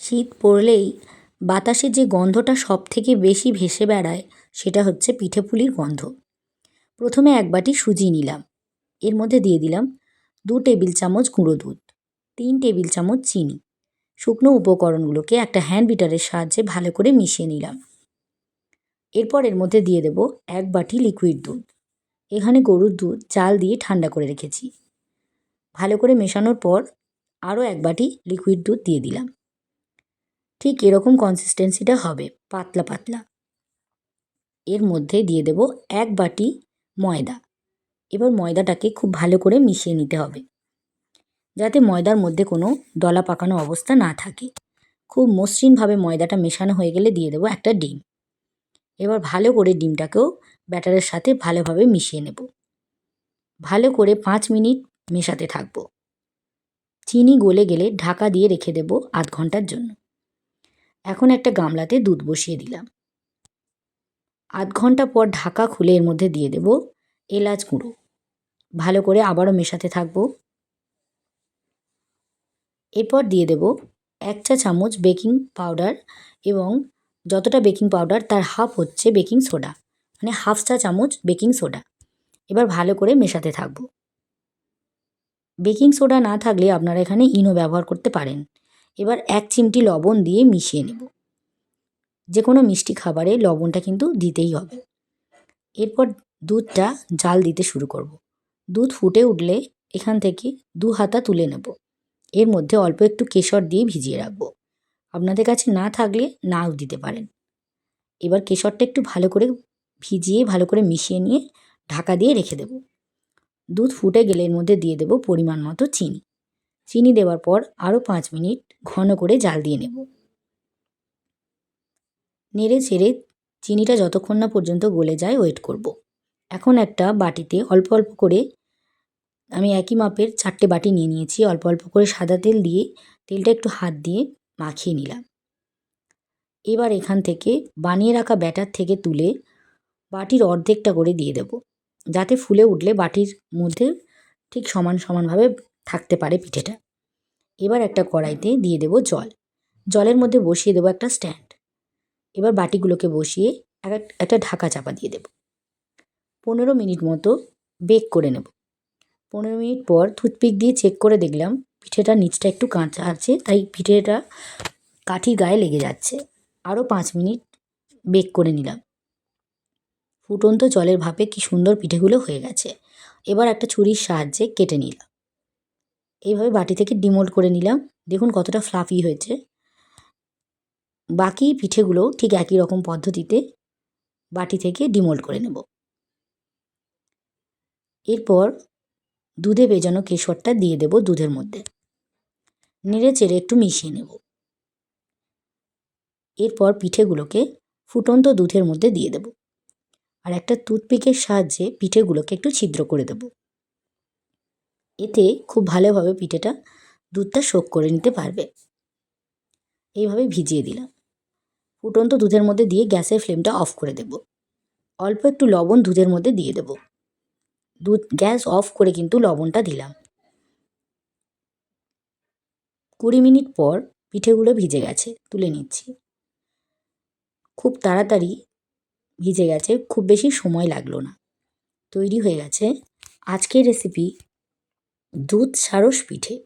শীত পড়লেই বাতাসে যে গন্ধটা সব থেকে বেশি ভেসে বেড়ায়, সেটা হচ্ছে পিঠেপুলির গন্ধ। প্রথমে এক বাটি সুজি নিলাম। এর মধ্যে দিয়ে দিলাম দু টেবিল চামচ গুঁড়ো দুধ, তিন টেবিল চামচ চিনি। শুকনো উপকরণগুলোকে একটা হ্যান্ড বিটারের সাহায্যে ভালো করে মিশিয়ে নিলাম। এরপর এর মধ্যে দিয়ে দেব এক বাটি লিকুইড দুধ। এখানে গরুর দুধ চাল দিয়ে ঠান্ডা করে রেখেছি। ভালো করে মেশানোর পর আরও এক বাটি লিকুইড দুধ দিয়ে দিলাম। ঠিক এরকম কনসিস্টেন্সিটা হবে, পাতলা পাতলা। এর মধ্যে দিয়ে দেব এক বাটি ময়দা। এবার ময়দাটাকে খুব ভালো করে মিশিয়ে নিতে হবে। যাতে ময়দার মধ্যে কোনো দলা পাকানো অবস্থা না থাকে। খুব মসৃণভাবে ময়দাটা মেশানো হয়ে গেলে দিয়ে দেবো একটা ডিম। এবার ভালো করে ডিমটাকেও ব্যাটারের সাথে ভালোভাবে মিশিয়ে নেব। ভালো করে পাঁচ মিনিট মেশাতে থাকব। চিনি গলে গেলে ঢাকা দিয়ে রেখে দেব আধ ঘণ্টার জন্য। এখন একটা গামলাতে দুধ বসিয়ে দিলাম। আধ ঘণ্টা পর ঢাকা খুলে এর মধ্যে দিয়ে দেব এলাচ গুঁড়ো। ভালো করে আবারও মেশাতে থাকব। এরপর দিয়ে দেব এক চা চামচ বেকিং পাউডার এবং যতটা বেকিং পাউডার তার হাফ হচ্ছে বেকিং সোডা মানে হাফ চা চামচ বেকিং সোডা। এবার ভালো করে মেশাতে থাকব। বেকিং সোডা না থাকলে আপনারা এখানে ইনো ব্যবহার করতে পারেন। এবার এক চিমটি লবণ দিয়ে মিশিয়ে নেব। যে কোনো মিষ্টি খাবারে লবণটা কিন্তু দিতেই হবে। এরপর দুধটা জাল দিতে শুরু করব। দুধ ফুটে উঠলে এখান থেকে দু হাতা তুলে নেব। এর মধ্যে অল্প একটু কেশর দিয়ে ভিজিয়ে রাখব। আপনাদের কাছে না থাকলে নাও দিতে পারেন। এবার কেশরটা একটু ভালো করে ভিজিয়ে ভালো করে মিশিয়ে নিয়ে ঢাকা দিয়ে রেখে দেব। দুধ ফুটে গেলে এর মধ্যে দিয়ে দেব পরিমাণ মতো চিনি। চিনি দেওয়ার পর আরও পাঁচ মিনিট ঘন করে জাল দিয়ে নেব। নেড়ে ছেড়ে চিনিটা যতক্ষণ না পর্যন্ত গলে যায় ওয়েট করব। এখন একটা বাটিতে অল্প অল্প করে আমি একই মাপের চারটে বাটি নিয়ে নিয়েছি। অল্প অল্প করে সাদা তেল দিয়ে তেলটা একটু হাত দিয়ে মাখিয়ে নিলাম। এবার এখান থেকে বানিয়ে রাখা ব্যাটার থেকে তুলে বাটির অর্ধেকটা করে দিয়ে দেব। যাতে ফুলে উঠলে বাটির মধ্যে ঠিক সমান সমানভাবে থাকতে পারে পিঠেটা। এবার একটা কড়াইতে দিয়ে দেব জল। জলের মধ্যে বসিয়ে দেবো একটা স্ট্যান্ড। এবার বাটিগুলোকে বসিয়ে এক একটা ঢাকা চাপা দিয়ে দেব। পনেরো মিনিট মতো বেক করে নেব। পনেরো মিনিট পর টুথপিক দিয়ে চেক করে দেখলাম পিঠেটা নিচটা একটু কাঁচা আছে, তাই পিঠেটা কাঠির গায়ে লেগে যাচ্ছে। আরও পাঁচ মিনিট বেক করে নিলাম। ফুটন্ত জলের ভাপে কি সুন্দর পিঠেগুলো হয়ে গেছে। এবার একটা ছুরির সাহায্যে কেটে নিলাম। এইভাবে বাটি থেকে ডিমোল্ড করে নিলাম। দেখুন কতটা ফ্লাফি হয়েছে। বাকি পিঠেগুলো ঠিক একই রকম পদ্ধতিতে বাটি থেকে ডিমোল্ড করে নেব। এরপর দুধে ভেজানো কেশরটা দিয়ে দেব দুধের মধ্যে। নেড়ে চেড়ে একটু মিশিয়ে নেব। এরপর পিঠেগুলোকে ফুটন্ত দুধের মধ্যে দিয়ে দেব। আর একটা টুথপিকের সাহায্যে পিঠেগুলোকে একটু ছিদ্র করে দেব। এতে খুব ভালোভাবে পিঠেটা দুধটা শোক করে নিতে পারবে। এইভাবে ভিজিয়ে দিলাম। ফুটন্ত দুধের মধ্যে দিয়ে গ্যাসের ফ্লেমটা অফ করে দেব। অল্প একটু লবণ দুধের মধ্যে দিয়ে দেব। দুধ, গ্যাস অফ করে কিন্তু লবণটা দিলাম। কুড়ি মিনিট পর পিঠেগুলো ভিজে গেছে, তুলে নিচ্ছি। খুব তাড়াতাড়ি ভিজে গেছে, খুব বেশি সময় লাগল না। তৈরি হয়ে গেছে আজকের রেসিপি দুধ সারস পিঠে।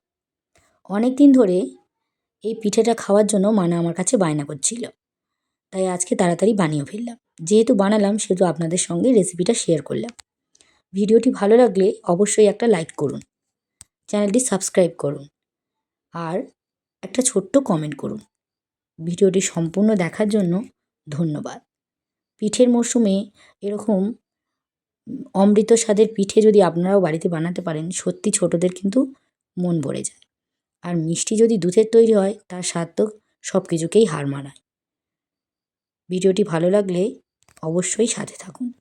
অনেক দিন ধরে এই পিঠেটা খাওয়ার জন্য মানা আমার কাছে বায়না করছিল। তাই আজকে তাড়াতাড়ি বানিয়ে ফেললাম। যেহেতু বানালাম, সেহেতু আপনাদের সঙ্গে রেসিপিটা শেয়ার করলাম। ভিডিওটি ভালো লাগলে অবশ্যই একটা লাইক করুন। চ্যানেলটি সাবস্ক্রাইব করুন। আর একটা ছোট্ট কমেন্ট করুন। ভিডিওটি সম্পূর্ণ দেখার জন্য ধন্যবাদ। পিঠের মরশুমে এরকম অমৃত স্বাদের পিঠে যদি আপনারাও বাড়িতে বানাতে পারেন, সত্যি ছোটদের কিন্তু মন ভরে যায়। আর মিষ্টি যদি দুধের তৈরি হয়, তার স্বাদ তো সব কিছুকেই হার মানায়। ভিডিওটি ভালো লাগলে অবশ্যই সাথে থাকুন।